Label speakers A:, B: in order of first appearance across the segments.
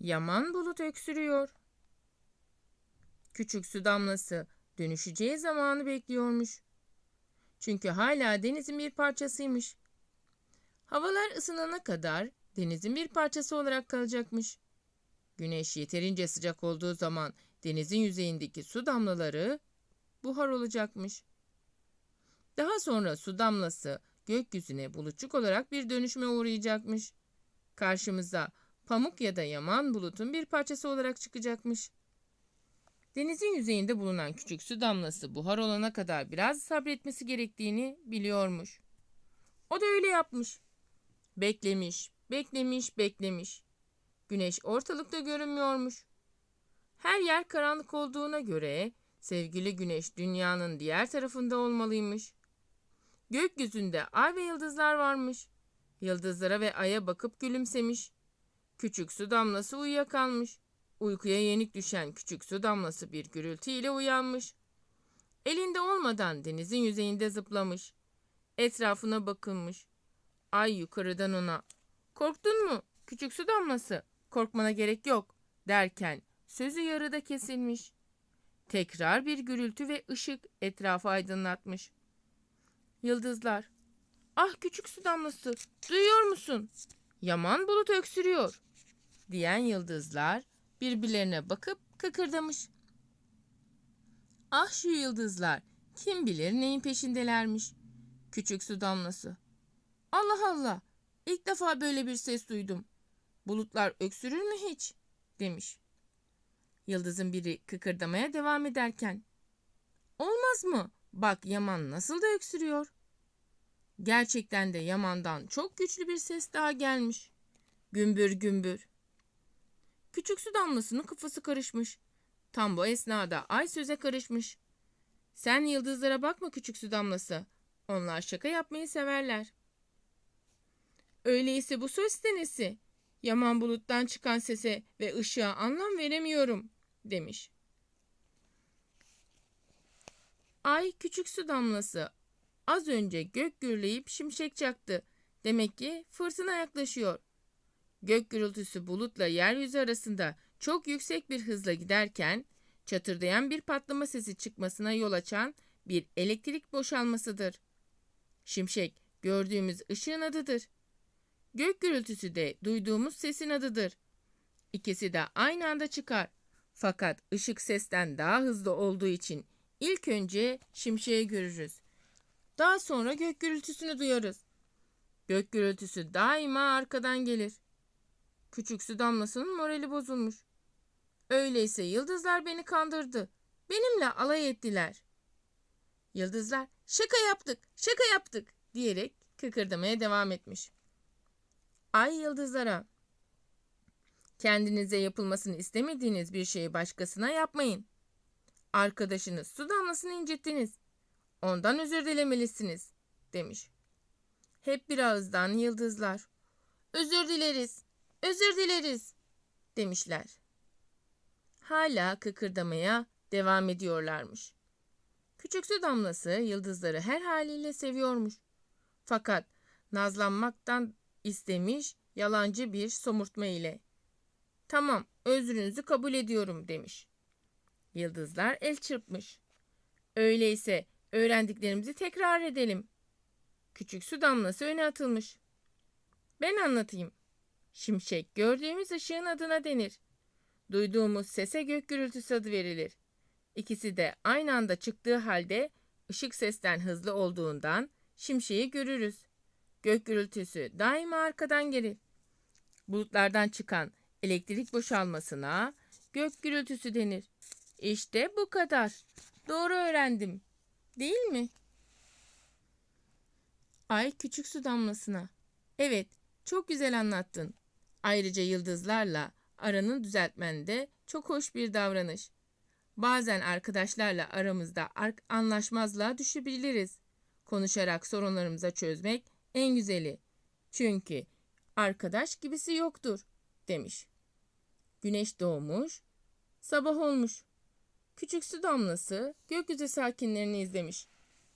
A: Yaman bulut öksürüyor. Küçük su damlası dönüşeceği zamanı bekliyormuş. Çünkü hala denizin bir parçasıymış. Havalar ısınana kadar denizin bir parçası olarak kalacakmış. Güneş yeterince sıcak olduğu zaman denizin yüzeyindeki su damlaları buhar olacakmış. Daha sonra su damlası gökyüzüne bulutçuk olarak bir dönüşme uğrayacakmış. Karşımıza pamuk ya da yaman bulutun bir parçası olarak çıkacakmış. Denizin yüzeyinde bulunan küçük su damlası buhar olana kadar biraz sabretmesi gerektiğini biliyormuş. O da öyle yapmış. Beklemiş, beklemiş, beklemiş. Güneş ortalıkta görünmüyormuş. Her yer karanlık olduğuna göre sevgili güneş dünyanın diğer tarafında olmalıymış. Gökyüzünde ay ve yıldızlar varmış. Yıldızlara ve aya bakıp gülümsemiş. Küçük su damlası uyuyakalmış. Uykuya yenik düşen küçük su damlası bir gürültüyle uyanmış. Elinde olmadan denizin yüzeyinde zıplamış. Etrafına bakılmış. Ay yukarıdan ona "Korktun mu küçük su damlası? Korkmana gerek yok." derken sözü yarıda kesilmiş. Tekrar bir gürültü ve ışık etrafı aydınlatmış. Yıldızlar. Ah küçük su damlası, duyuyor musun? Yaman bulut öksürüyor. Diyen yıldızlar birbirlerine bakıp kıkırdamış. Ah şu yıldızlar, kim bilir neyin peşindelermiş. Küçük su damlası. Allah Allah, ilk defa böyle bir ses duydum. Bulutlar öksürür mü hiç? demiş. Yıldızın biri kıkırdamaya devam ederken. Olmaz mı? Bak Yaman nasıl da öksürüyor. Gerçekten de Yaman'dan çok güçlü bir ses daha gelmiş. Gümbür gümbür. Küçük su damlasının kafası karışmış. Tam bu esnada ay söze karışmış. Sen yıldızlara bakma küçük su damlası. Onlar şaka yapmayı severler. Öyleyse bu söz denesi. Yaman buluttan çıkan sese ve ışığa anlam veremiyorum demiş. Ay küçük su damlası. Az önce gök gürleyip şimşek çaktı. Demek ki fırtına yaklaşıyor. Gök gürültüsü bulutla yeryüzü arasında çok yüksek bir hızla giderken çatırdayan bir patlama sesi çıkmasına yol açan bir elektrik boşalmasıdır. Şimşek gördüğümüz ışığın adıdır. Gök gürültüsü de duyduğumuz sesin adıdır. İkisi de aynı anda çıkar. Fakat ışık sesten daha hızlı olduğu için ilk önce şimşeği görürüz. Daha sonra gök gürültüsünü duyarız. Gök gürültüsü daima arkadan gelir. Küçük su damlasının morali bozulmuş. Öyleyse yıldızlar beni kandırdı. Benimle alay ettiler. Yıldızlar şaka yaptık, şaka yaptık diyerek kıkırdamaya devam etmiş. Ay yıldızlara kendinize yapılmasını istemediğiniz bir şeyi başkasına yapmayın. Arkadaşınız su damlasını incittiniz. Ondan özür dilemelisiniz demiş. Hep bir ağızdan yıldızlar. Özür dileriz, özür dileriz demişler. Hala kıkırdamaya devam ediyorlarmış. Küçük su damlası yıldızları her haliyle seviyormuş. Fakat nazlanmaktan istemiş yalancı bir somurtma ile. Tamam özrünüzü kabul ediyorum demiş. Yıldızlar el çırpmış. Öyleyse öğrendiklerimizi tekrar edelim. Küçük su damlası öne atılmış. Ben anlatayım. Şimşek gördüğümüz ışığın adına denir. Duyduğumuz sese gök gürültüsü adı verilir. İkisi de aynı anda çıktığı halde ışık sesten hızlı olduğundan şimşeği görürüz. Gök gürültüsü daima arkadan gelir. Bulutlardan çıkan elektrik boşalmasına gök gürültüsü denir. İşte bu kadar. Doğru öğrendim. Değil mi? Ay küçük su damlasına. Evet, çok güzel anlattın. Ayrıca yıldızlarla aranı düzeltmen de çok hoş bir davranış. Bazen arkadaşlarla aramızda anlaşmazlığa düşebiliriz. Konuşarak sorunlarımıza çözmek en güzeli. Çünkü arkadaş gibisi yoktur demiş. Güneş doğmuş, sabah olmuş. Küçük su damlası gökyüzü sakinlerini izlemiş.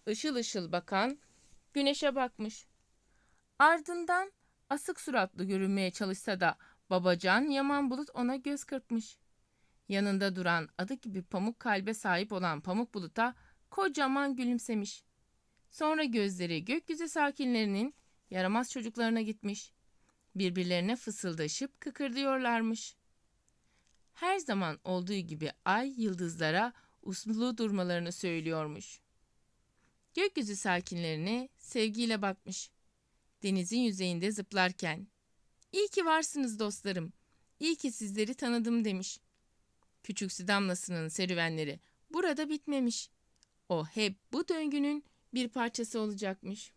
A: Işıl ışıl bakan güneşe bakmış. Ardından asık suratlı görünmeye çalışsa da Babacan Yaman Bulut ona göz kırpmış. Yanında duran adı gibi pamuk kalbe sahip olan Pamuk Bulut'a kocaman gülümsemiş. Sonra gözleri gökyüzü sakinlerinin yaramaz çocuklarına gitmiş. Birbirlerine fısıldaşıp kıkırdıyorlarmış. Her zaman olduğu gibi ay yıldızlara uslu durmalarını söylüyormuş. Gökyüzü sakinlerine sevgiyle bakmış. Denizin yüzeyinde zıplarken İyi ki varsınız dostlarım. İyi ki sizleri tanıdım demiş. Küçük su damlasının serüvenleri burada bitmemiş. O hep bu döngünün bir parçası olacakmış.